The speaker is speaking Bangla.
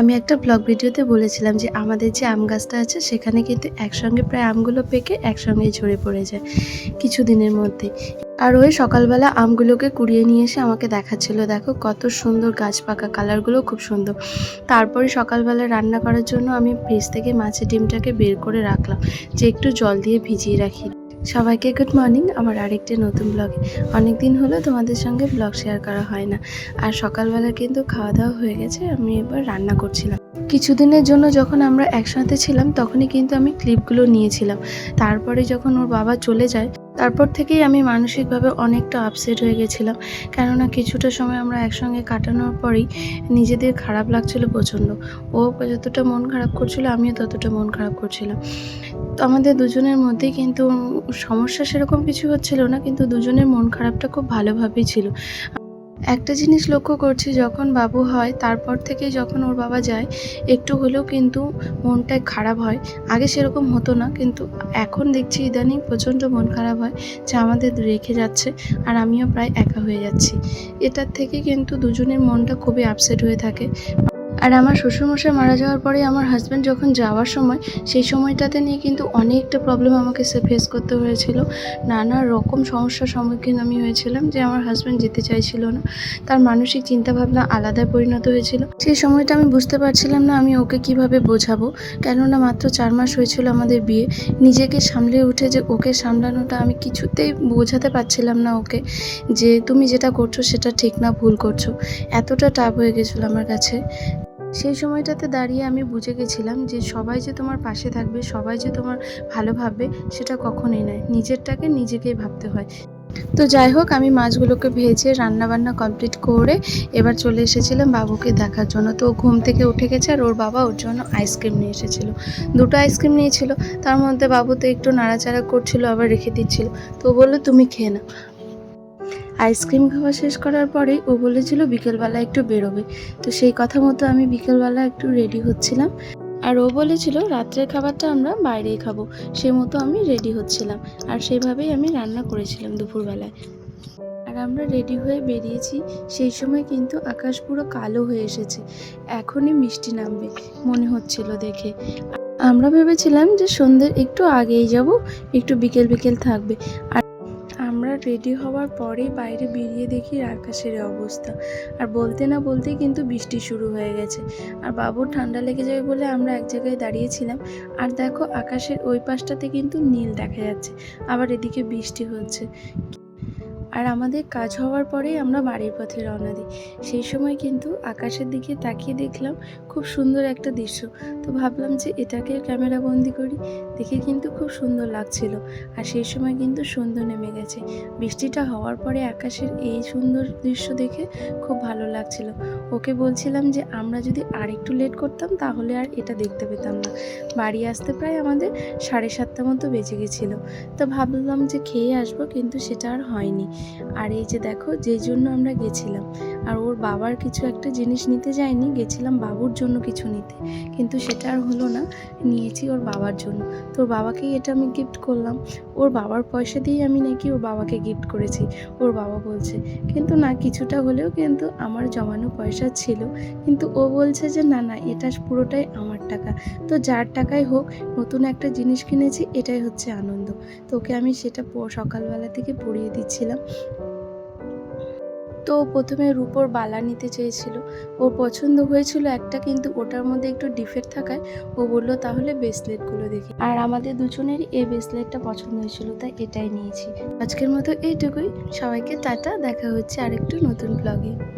আমি একটা ব্লগ ভিডিওতে বলেছিলাম যে আমাদের যে আম গাছটা আছে, সেখানে কিন্তু একসঙ্গে প্রায় আমগুলো পেকে একসঙ্গেই ঝরে পড়ে যায় কিছুদিনের মধ্যে। আর ওই সকালবেলা আমগুলোকে কুড়িয়ে নিয়ে এসে আমাকে দেখাচ্ছিল, দেখো কত সুন্দর গাছ পাকা, কালারগুলো খুব সুন্দর। তারপরে সকালবেলা রান্না করার জন্য আমি ফ্রিজ থেকে মাছের ডিমটাকে বের করে রাখলাম, যে একটু জল দিয়ে ভিজিয়ে রাখি। সবাইকে গুড মর্নিং আমার আরেকটি নতুন ব্লগে অনেক দিন হলো তোমাদের সঙ্গে ব্লগ শেয়ার করা হয় না। আর সকালবেলা কিন্তু খাওয়া দাওয়া হয়ে গেছে, আমি এবার রান্না করছিলাম। কিছুদিনের জন্য যখন আমরা একসাথে ছিলাম, তখনই কিন্তু আমি ক্লিপগুলো নিয়েছিলাম। তারপরে যখন ওর বাবা চলে যায়, তারপর থেকেই আমি মানসিকভাবে অনেকটা আপসেট হয়ে গেছিলাম। কেননা কিছুটা সময় আমরা একসঙ্গে কাটানোর পরেই নিজেদের খারাপ লাগছিল প্রচণ্ড। ও যতটা মন খারাপ করছিল, আমিও ততটা মন খারাপ করছিলাম। তো আমাদের দুজনের মধ্যেই কিন্তু সমস্যা সেরকম কিছু হচ্ছিল না, কিন্তু দুজনের মন খারাপটা খুব ভালোভাবেই ছিল। একটা জিনিস লক্ষ্য করছি, যখন বাবু হয়, তারপর থেকেই যখন ওর বাবা যায়, একটু হলেও কিন্তু মনটা খারাপ হয়। আগে সেরকম হতো না, কিন্তু এখন দেখছি ইদানিং প্রচণ্ড মন খারাপ হয়, যে আমাদের রেখে যাচ্ছে, আর আমিও প্রায় একা হয়ে যাচ্ছি। এটার থেকে কিন্তু দুজনের মনটা খুবই আপসেট হয়ে থাকে। আর আমার শ্বশুরমশাই মারা যাওয়ার পরে আমার হাজব্যান্ড যখন যাওয়ার সময়, সেই সময়টাতে নিয়ে কিন্তু অনেকটা প্রবলেম আমাকে সে ফেস করতে হয়েছিল। নানা রকম সমস্যার সম্মুখীন আমি হয়েছিলাম যে আমার হাজব্যান্ড যেতে চাইছিল না। তার মানসিক চিন্তাভাবনা আলাদায় পরিণত হয়েছিল। সেই সময়টা আমি বুঝতে পারছিলাম না আমি ওকে কীভাবে বোঝাবো। কেননা মাত্র চার মাস হয়েছিল আমাদের বিয়ে। নিজেকে সামলে উঠে যে ওকে সামলানোটা আমি কিছুতেই বোঝাতে পারছিলাম না ওকে যে তুমি যেটা করছ সেটা ঠিক না, ভুল করছ। এতটা টাফ হয়ে গেছিল আমার কাছে। সেই সময়টাতে দাঁড়িয়ে আমি বুঝে গেছিলাম যে সবাই যে তোমার পাশে থাকবে, সবাই যে তোমার ভালো ভাববে, সেটা কখনোই নয়। নিজেরটাকে নিজেকেই ভাবতে হয়। তো যাই হোক, আমি মাছগুলোকে ভেজে রান্না বান্না কমপ্লিট করে এবার চলে এসেছিলাম বাবুকে দেখার জন্য। তো ঘুম থেকে উঠে গেছে আর ওর বাবা ওর জন্য আইসক্রিম নিয়ে এসেছিল। দুটো আইসক্রিম নিয়েছিল। তার মধ্যে বাবু তো একটু নাড়াচাড়া করছিল, আবার রেখে দিচ্ছিল। তো বলল, তুমি খেয়ে নাও। আইসক্রিম খাওয়া শেষ করার পরেই ও বলেছিল বিকেলবেলা একটু বেরোবে। তো সেই কথা মতো আমি বিকেলবেলা একটু রেডি হচ্ছিলাম। আর ও বলেছিল, রাত্রের খাবারটা আমরা বাইরেই খাব। সেই মতো আমি রেডি হচ্ছিলাম। আর সেইভাবেই আমি রান্না করেছিলাম দুপুরবেলায়। আর আমরা রেডি হয়ে বেরিয়েছি। সেই সময় কিন্তু আকাশ পুরো কালো হয়ে এসেছে। এখনই মিষ্টি নামবে, মনে হচ্ছিল দেখে। আমরা ভেবেছিলাম যে সন্ধ্যের একটু আগেই যাব, একটু বিকেল বিকেল থাকবে। আর রেডি হওয়ার পরেই বাইরে বেরিয়ে দেখি আকাশের অবস্থা। আর বলতে না বলতেই কিন্তু বৃষ্টি শুরু হয়ে গেছে। আর বাবুর ঠান্ডা লেগে যাবে বলে আমরা এক জায়গায় দাঁড়িয়েছিলাম। আর দেখো আকাশের ওই পাশটাতে কিন্তু নীল দেখা যাচ্ছে। আবার এদিকে বৃষ্টি হচ্ছে। আর আমাদের কাজ হওয়ার পরেই আমরা বাড়ির পথে রওনা দিই। সেই সময় কিন্তু আকাশের দিকে তাকিয়ে দেখলাম খুব সুন্দর একটা দৃশ্য। তো ভাবলাম যে এটাকে ক্যামেরা বন্দি করি। দেখে কিন্তু খুব সুন্দর লাগছিল। আর সেই সময় কিন্তু সন্ধ্যা নেমে গেছে। বৃষ্টিটা হওয়ার পরে আকাশের এই সুন্দর দৃশ্য দেখে খুব ভালো লাগছিল। ওকে বলছিলাম যে আমরা যদি আর একটু লেট করতাম তাহলে আর এটা দেখতে পেতাম না। বাড়ি আসতে প্রায় আমাদের সাড়ে সাতটা মতো বেজে গেছিল। তো ভাবলাম যে খেয়ে আসব কিন্তু সেটা আর হয়নি। আর এই যে দেখো, যেই জন্য আমরা গেছিলাম। আর ওর বাবার কিছু একটা জিনিস নিতে যাইনি গেছিলাম বাবুর জন্য কিছু নিতে। কিন্তু সেটা আর হলো না, নিয়েছি ওর বাবার জন্য। তো ওর বাবাকেই এটা আমি গিফট করলাম। ওর বাবার পয়সা দিয়েই আমি নাকি ওর বাবাকে গিফট করেছি। ওর বাবা বলছে, কিন্তু না, কিছুটা হলেও কিন্তু আমার জমানো পয়সা ছিল। কিন্তু ও বলছে যে, না না, এটা পুরোটাই আমার টাকা। তো যার টাকাই হোক, নতুন একটা জিনিস কিনেছি, এটাই হচ্ছে আনন্দ। তো ওকে আমি সেটা সকালবেলা থেকে পরিয়ে দিচ্ছিলাম। তো প্রথমে রূপোর বালা নিতে চেয়েছিল। ওর পছন্দ হয়েছিল একটা, কিন্তু ওটার মধ্যে একটু ডিফেক্ট থাকায় ও বলল, তাহলে ব্রেসলেটগুলো দেখি। আর আমাদের দুজনেরই এই ব্রেসলেটটা পছন্দ হয়েছিল, তাই এটাই নিয়েছি। আজকের মতো এইটুকুই। সবাইকে টাটা, দেখা হচ্ছে আরেকটু নতুন ব্লগে